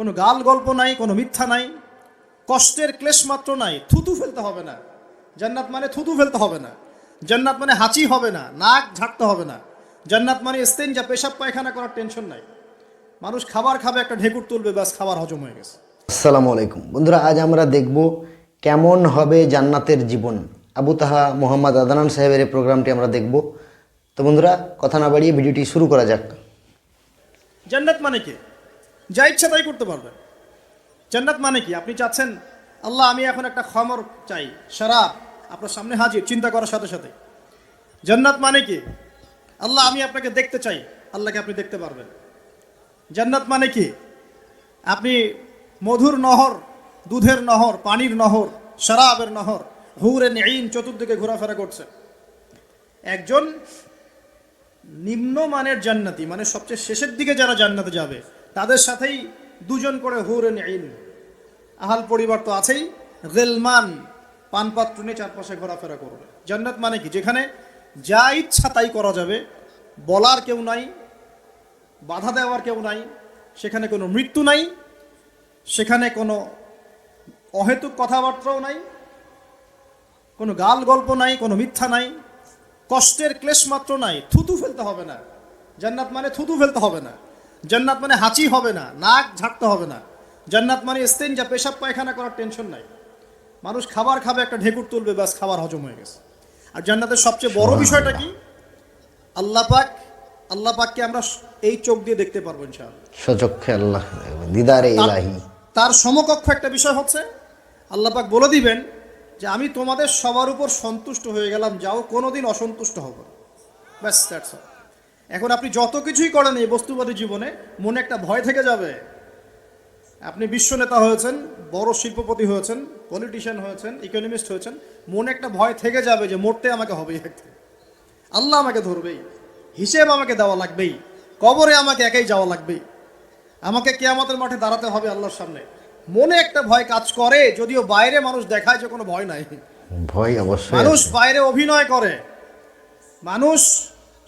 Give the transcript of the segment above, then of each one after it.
কোনো গাল গল্প নাই কোনো মিথ্যা নাই কষ্টের ক্লেশ মাত্র নাই থুতু ফেলতে হবে না। জান্নাত মানে থুতু ফেলতে হবে না। জান্নাত মানে হাঁচি হবে না নাক ঝাড়তে হবে না। জান্নাত মানে স্তেন যা পেশাব পায়খানা করার টেনশন নাই। মানুষ খাবার খাবে একটা ঢেকুর তুলবে ব্যাস খাবার হজম হয়ে গেছে। আসসালামু আলাইকুম। বন্ধুরা আজ আমরা দেখব কেমন হবে জান্নাতের জীবন। আবু তাহা মোহাম্মদ আদানান সাহেবের এই প্রোগ্রামটি আমরা দেখব। তো বন্ধুরা কথা না বাড়িয়ে ভিডিওটি শুরু করা যাক। জান্নাত মানে কি? যা ইচ্ছা তাই করতে পারবেন। জান্নাত মানে কি? আপনি চাচ্ছেন, আল্লাহ, আমি এখন একটা খমর চাই, শরাব। আপনার সামনে হাজির, চিন্তা করার সাথে সাথে। জান্নাত মানে কি? আল্লাহ, আমি আপনাকে দেখতে চাই, আল্লাহকে আপনি দেখতে পারবেন। জান্নাত মানে কি? আপনি মধুর নহর, দুধের নহর, পানির নহর, শরাবের নহর, হুরে নেইন চতুর্দিকে ঘোরাফেরা করছে একজন নিম্নমানের জান্নাতি মানে সবচেয়ে শেষের দিকে যারা জান্নাতে যাবে তাদের সাথেই দুজন করে হুরেন ইন আহাল পরিবার তো আছেই। গেলমান পানপাত্র নিয়ে চারপাশে ঘোরাফেরা করবে। জান্নাত মানে কি? যেখানে যা ইচ্ছা তাই করা যাবে। বলার কেউ নাই, বাধা দেওয়ার কেউ নাই, সেখানে কোনো মৃত্যু নাই, সেখানে কোনো অহেতুক কথাবার্তাও নাই, কোনো গাল গল্প নাই, কোনো মিথ্যা নাই, কষ্টের ক্লেশ মাত্র নাই। থুতু ফেলতে হবে না। জান্নাত মানে থুতু ফেলতে হবে না। জান্নাত মানে হাঁচি হবে না নাক ঝাড়তে হবে না। জান্নাত মানে স্তেন যা পেশাব পায়খানা করার টেনশন নাই। মানুষ খাবার খাবে একটা ঢেকুর তুলবে ব্যাস খাবার হজম হয়ে গেছে। আর জান্নাতের সবচেয়ে বড় বিষয়টা কি? আল্লাহ পাক আল্লাহ পাককে আমরা এই চোখ দিয়ে দেখতে পারব ইনশাআল্লাহ। সচক্ষে আল্লাহ দিদারে ইলাহি। তার সমকক্ষ একটা বিষয় হচ্ছে আল্লাহ পাক বলে দিবেন যে আমি তোমাদের সবার উপর সন্তুষ্ট হয়ে গেলাম যাও কোনোদিন অসন্তুষ্ট হব। ব্যাস দ্যাটস অল এখন আপনি যত কিছুই করেন এই বস্তুবাদী জীবনে মনে একটা ভয় থেকে যাবে। আপনি বিশ্ব নেতা হয়েছেন বড় শিল্পপতি হয়েছেন পলিটিশিয়ান হয়েছেন ইকোনমিস্ট হয়েছেন মনে একটা ভয় থেকে যাবে যে মরতে আমাকে হবেই একদিন। আল্লাহ আমাকে ধরবেই হিসেব আমাকে দেওয়া লাগবেই কবরে আমাকে একাই যাওয়া লাগবেই। আমাকে কেয়ামতের মাঠে দাঁড়াতে হবে আল্লাহর সামনে। মনে একটা ভয় কাজ করে যদিও বাইরে মানুষ দেখায় যে কোনো ভয় নাই। ভয় অবশ্যই মানুষ বাইরে অভিনয় করে। মানুষ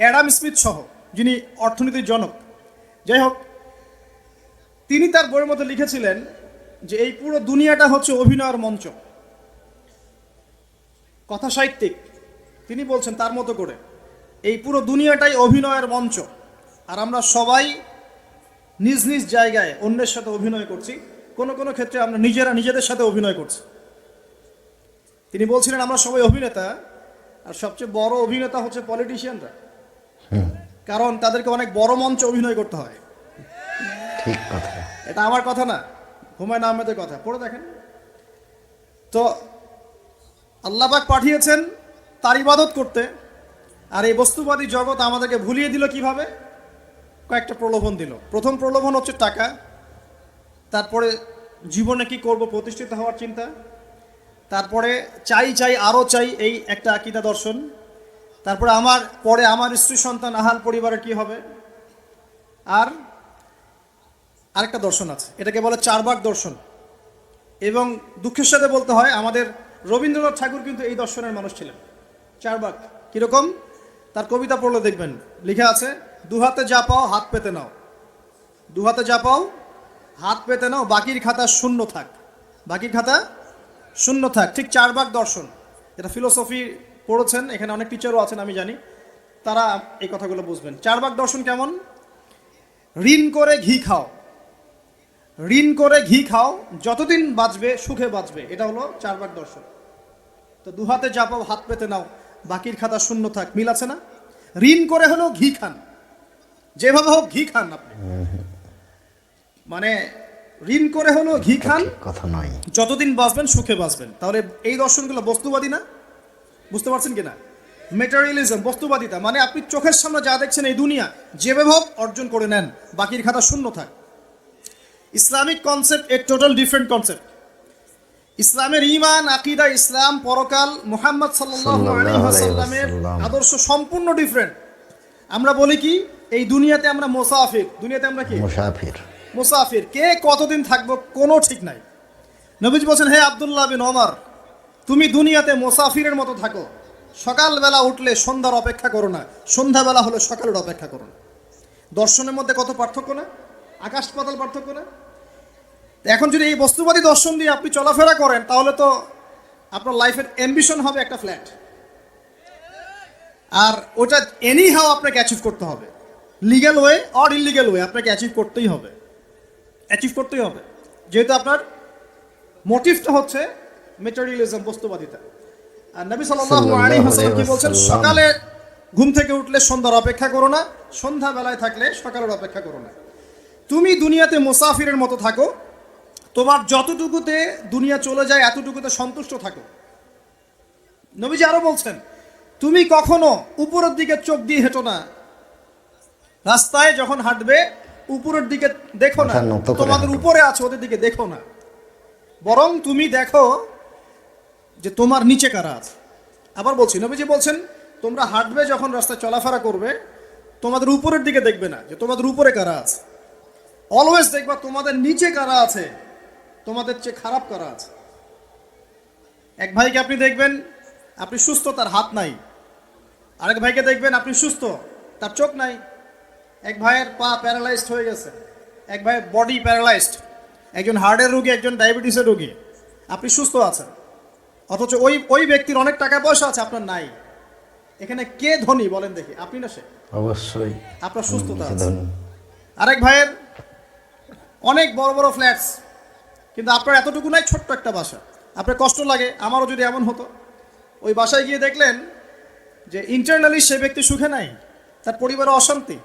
অ্যাডাম স্মিথ সহ যিনি অর্থনীতির জনক, যাই হোক, তিনি তার বইয়ের মধ্যে লিখেছিলেন যে এই পুরো দুনিয়াটা হচ্ছে অভিনয়ের মঞ্চ। কথা সাহিত্যিক, তিনি বলছেন তার মতো করে, এই পুরো দুনিয়াটাই অভিনয়ের মঞ্চ। আর আমরা সবাই নিজ নিজ জায়গায় অন্যের সাথে অভিনয় করছি, কোনো কোনো ক্ষেত্রে আমরা নিজেরা নিজেদের সাথে অভিনয় করছি। তিনি বলছিলেন, আমরা সবাই অভিনেতা, আর সবচেয়ে বড় অভিনেতা হচ্ছে পলিটিশিয়ানরা কারণ তাদেরকে অনেক বড় মঞ্চে অভিনয় করতে হয়। ঠিক কথা। এটা আমার কথা না হুমায়ুন আহমেদের কথা। পড়ে দেখেন। তো আল্লাহবাক পাঠিয়েছেন তার ইবাদত করতে আর এই বস্তুবাদী জগৎ আমাদেরকে ভুলিয়ে দিল কীভাবে? কয়েকটা প্রলোভন দিল। প্রথম প্রলোভন হচ্ছে টাকা তারপরে জীবনে কি করব প্রতিষ্ঠিত হওয়ার চিন্তা তারপরে চাই চাই আরও চাই এই একটা আকিদা দর্শন তারপরে আমার, পরে আমার স্ত্রী সন্তান আহাল পরিবারের কি হবে? আর আরেকটা দর্শন আছে। এটাকে বলে চারবাক দর্শন। এবং দুঃখের সাথে বলতে হয়, আমাদের রবীন্দ্রনাথ ঠাকুর কিন্তু এই দর্শনের মানুষ ছিলেন। চারবাক কীরকম? তার কবিতা পড়লে দেখবেন, লিখে আছে, দু হাতে যা পাও, হাত পেতে নাও। দু হাতে যা পাও, হাত পেতে নাও, বাকির খাতা শূন্য থাক। বাকির খাতা শূন্য থাক। ঠিক চারবাক দর্শন। এটা ফিলোসফি পড়েছেন এখানে অনেক টিচারও আছেন আমি জানি। তারা এই কথাগুলো বুঝবেন। চারবাক দর্শন কেমন? ঋণ করে ঘি খাও। ঋণ করে ঘি খাও যতদিন বাঁচবে সুখে বাঁচবে। এটা হলো চারবার দর্শন। তো দু হাতে যা পাও হাত পেতে নাও। বাকির খাতা শূন্য থাক মিল আছে না? ঋণ করে হলো ঘি খান। যেভাবে হোক ঘি খান আপনি। মানে ঋণ করে হলো ঘি খান। কথা নয়। যতদিন বাঁচবেন সুখে বাঁচবেন। তাহলে এই দর্শনগুলো বস্তুবাদী না? বুঝতে পারছেন কিনা? মেটারিয়ালিজম বস্তুবাদিতা মানে আপনি চোখের সামনে যা দেখছেন এই দুনিয়া যেভাবে হোক অর্জন করে নেন বাকির খাতা শূন্য থাক। Islamic concept a total different concept ইসলামের ইমান আকিদা ইসলাম পরকাল মুহাম্মদ সাল্লাল্লাহু আলাইহি ওয়াসাল্লামের আদর্শ সম্পূর্ণ ডিফারেন্ট আমরা বলি কি এই দুনিয়াতে আমরা মোসাফির। দুনিয়াতে আমরা কি? মুসাফির। মুসাফির। কে কতদিন থাকব কোনো ঠিক নাই। নবীজ বলছেন হে আব্দুল্লাহ বিন ওমর তুমি দুনিয়াতে মোসাফিরের মতো থাকো। সকালবেলা উঠলে সন্ধ্যার অপেক্ষা করো না। সন্ধ্যাবেলা হলে সকালের অপেক্ষা করো না। দর্শনের মধ্যে কত পার্থক্য না? আকাশ পাতাল পার্থক্য না? এখন যদি এই বস্তুবাদী দর্শন দিয়ে আপনি চলাফেরা করেন, তাহলে তো আপনার লাইফের অ্যাম্বিশন হবে একটা ফ্ল্যাট আর ওটা এনি হাও আপনাকে অ্যাচিভ করতে হবে। Legal way or illegal way আপনাকে অ্যাচিভ করতেই হবে। অ্যাচিভ করতেই হবে। যেহেতু আপনার মোটিভটা হচ্ছে মেটেরিয়ালিজম বস্তুবাদিতা। আর নবী সাল্লাল্লাহু আলাইহি ওয়াসাল্লাম কি বলছেন? সকালে ঘুম থেকে উঠলে সন্ধ্যার অপেক্ষা করো না সন্ধ্যা বেলায় থাকলে সকালের অপেক্ষা করো না। তুমি দুনিয়াতে মুসাফিরের মতো থাকো তোমার যতটুকুতে দুনিয়া চলে যায় এতটুকুতে সন্তুষ্ট থাকো। নবীজি আরও বলছেন তুমি কখনো উপরের দিকে চোখ দিয়ে হেঁটো না। রাস্তায় যখন হাঁটবে উপরের দিকে দেখো না। তোমাদের উপরে আছে ওদের দিকে দেখো না। বরং তুমি দেখো যে তোমার নিচে কারা আছে? আবার বলছি, নবীজি বলছেন, তোমরা হাঁটবে যখন রাস্তায় চলাফেরা করবে, তোমাদের উপরের দিকে দেখবে না যে তোমাদের উপরে কারা আছে। অলওয়েজ দেখবা তোমাদের নিচে কারা আছে, তোমাদের চেয়ে খারাপ কারা আছে। এক ভাইকে আপনি দেখবেন, আপনি সুস্থ, তার হাত নাই। আরেক ভাইকে দেখবেন, আপনি সুস্থ, তার চোখ নাই। এক ভাইয়ের পা প্যারালাইজড হয়ে গেছে। এক ভাইয়ের বডি প্যারালাইজড একজন হার্টের রোগী, একজন ডায়াবেটিসের রোগী। আপনি সুস্থ আছেন। অথচ ওই ওই ব্যক্তির অনেক টাকা পয়সা আছে আপনার নাই। এখানে কে ধনী বলেন দেখি আপনি না সে? অবশ্যই। আপনার সুস্থতা আছে। আরেক ভাইয়ের অনেক বড় বড় ফ্ল্যাটস কিন্তু আপনার এতটুকু নাই ছোট্ট একটা বাসা। আপনার কষ্ট লাগে আমারও যদি এমন হতো। ওই বাসায় গিয়ে দেখলেন যে ইন্টারনালি সে ব্যক্তি সুখে নাই তার পরিবারে অশান্তি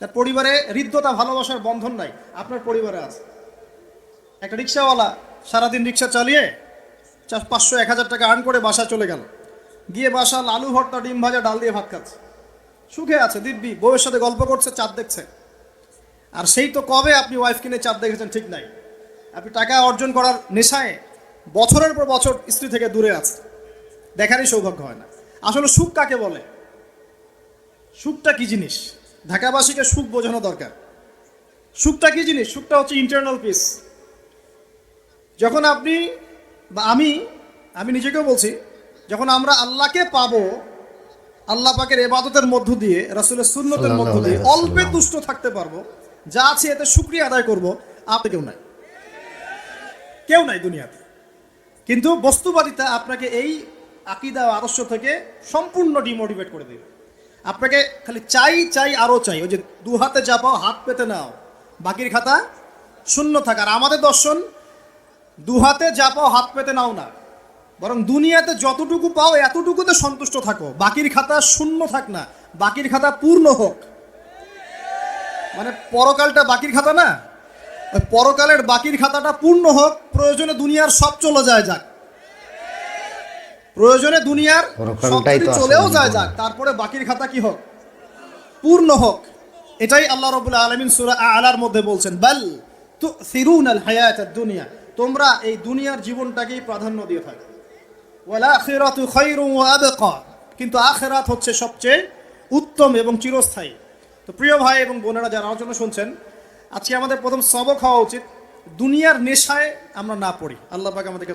তার পরিবারে হৃদ্যতা ভালোবাসার বন্ধন নাই আপনার পরিবারে আছে। একটা রিক্সাওয়ালা সারাদিন রিক্সা চালিয়ে চার পাঁচশো, এক হাজার টাকা আর্ন করে বাসায় চলে গেল। গিয়ে বাসা লালু ভর্তা, ডিম ভাজা, ডাল দিয়ে ভাত খাচ্ছে। সুখে আছে, দিব্যি, বউয়ের সাথে গল্প করছে, চাঁদ দেখছে। আর সেই তো কবে আপনি ওয়াইফ কিনে চাপ দেখেছেন ঠিক নাই। আপনি টাকা অর্জন করার নেশায় বছরের পর বছর স্ত্রী থেকে দূরে আছে দেখারই সৌভাগ্য হয় না। আসলে সুখ কাকে বলে? সুখটা কি জিনিস? ঢাকাবাসীকে সুখ বোঝানো দরকার। সুখটা কি জিনিস? সুখটা হচ্ছে ইন্টারনাল পিস যখন আপনি বা আমি আমি নিজেকেও বলছি যখন আমরা আল্লাহকে পাবো আল্লাহ পাকের এবাদতের মধ্য দিয়ে রাসূলের সুন্নতের মধ্য দিয়ে অল্পে তুষ্ট থাকতে পারব যা আছে এতে শুক্রিয়া আদায় করব আপনি কেউ নাই। কেউ নাই দুনিয়াতে। কিন্তু বস্তুবাদিতা আপনাকে এই আকিদা আদর্শ থেকে সম্পূর্ণ ডিমোটিভেট করে দেবে। আপনাকে খালি চাই চাই আরও চাই ওই যে দু হাতে যা পাও হাত পেতে নাও বাকির খাতা শূন্য থাকার আমাদের দর্শন দু হাতে যা পাও হাত পেতে নাও না। বরং দুনিয়াতে যতটুকু পাও এতটুকুতে সন্তুষ্ট থাকো। বাকির খাতা শূন্য থাক না বাকির খাতা পূর্ণ হোক। মানে পরকালটা বাকির খাতা না? পরকালের বাকির খাতাটা পূর্ণ হোক প্রয়োজনে দুনিয়ার সব চলে যায় যাক। প্রয়োজনে দুনিয়ার চলেও যায় যাক তারপরে বাকির খাতা কি হোক? পূর্ণ হোক। এটাই আল্লাহ রবুল্লা আলমিন সুরা আলার মধ্যে বলছেন বাল তু সিরুন আল হায়াত দুনিয়া। তোমরা এই দুনিয়ার জীবনটাকেই প্রাধান্য দিয়ে থাকো। কিন্তু আখেরাত হচ্ছে সবচেয়ে উত্তম এবং চিরস্থায়ী। তো প্রিয় ভাই এবং বোনেরা যারা আলোচনা শুনছেন, আজকে আমাদের প্রথম সবক হওয়া উচিত। দুনিয়ার নেশায় আমরা না পড়ি। আল্লাহ আমাদেরকে